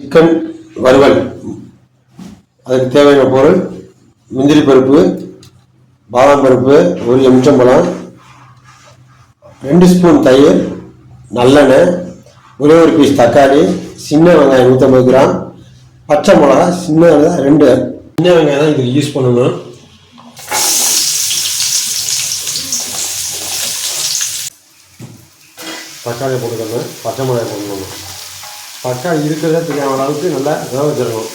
Chicken வறுவல். அதுக்கு தேவையான பொருள் முந்திரி பருப்பு பாதாம் பருப்பு ஒரு எலுமிச்சம்பழம் ரெண்டு ஸ்பூன் தயிர் நல்லெண்ணெய் ஒரே ஒரு பீஸ் தக்காளி சின்ன வெங்காயம் நூற்றம்பது கிராம் பச்சை மிளகா சின்ன வெங்காயம் ரெண்டு. சின்ன வெங்காயம் தான் இதுக்கு யூஸ் பண்ணணும். தக்காளி போட்டுக்கணும் பச்சை மிளகாய் போட்டுக்கணும். பக்கா இருக்கிறதே தெரியாத அளவுக்கு நல்லா வேக வச்சிருக்கணும்.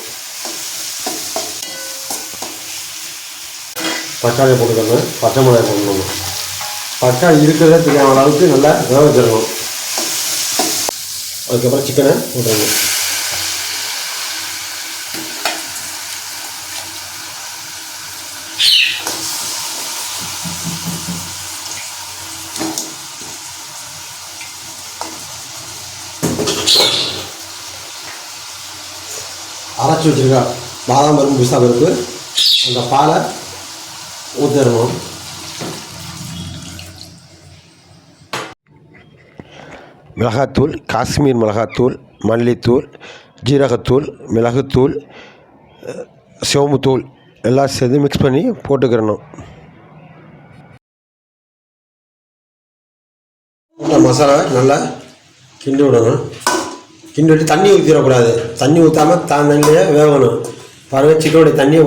தக்காளி போட்டுக்கணும் பச்சை மிளகாய் போடணும் பக்கா இருக்கிறதே தெரியாத அளவுக்கு நல்லா வேக வச்சிருக்கணும். அதுக்கப்புறம் சிக்கனை போட்டுருங்க. அரைச்சி வச்சிருக்கா. பாதாம் பருப்பு பிஸ்தா பருப்பு. அந்த பாலை ஊற்றிடணும் மிளகாத்தூள் காஷ்மீர் மிளகாத்தூள் மல்லித்தூள் ஜீரகத்தூள் மிளகுத்தூள் அஹ், சோம்புத்தூள் எல்லாம் சேர்த்து மிக்ஸ் பண்ணி போட்டுக்கிறணும். மசாலா நல்லா கிண்டி விடணும். கிண்டி விட்டு தண்ணி ஊற்றிடக்கூடாது தண்ணி ஊற்றாமல் தண்ணியை வேகணும். பாருங்கள் சிக்கனுடைய தண்ணியை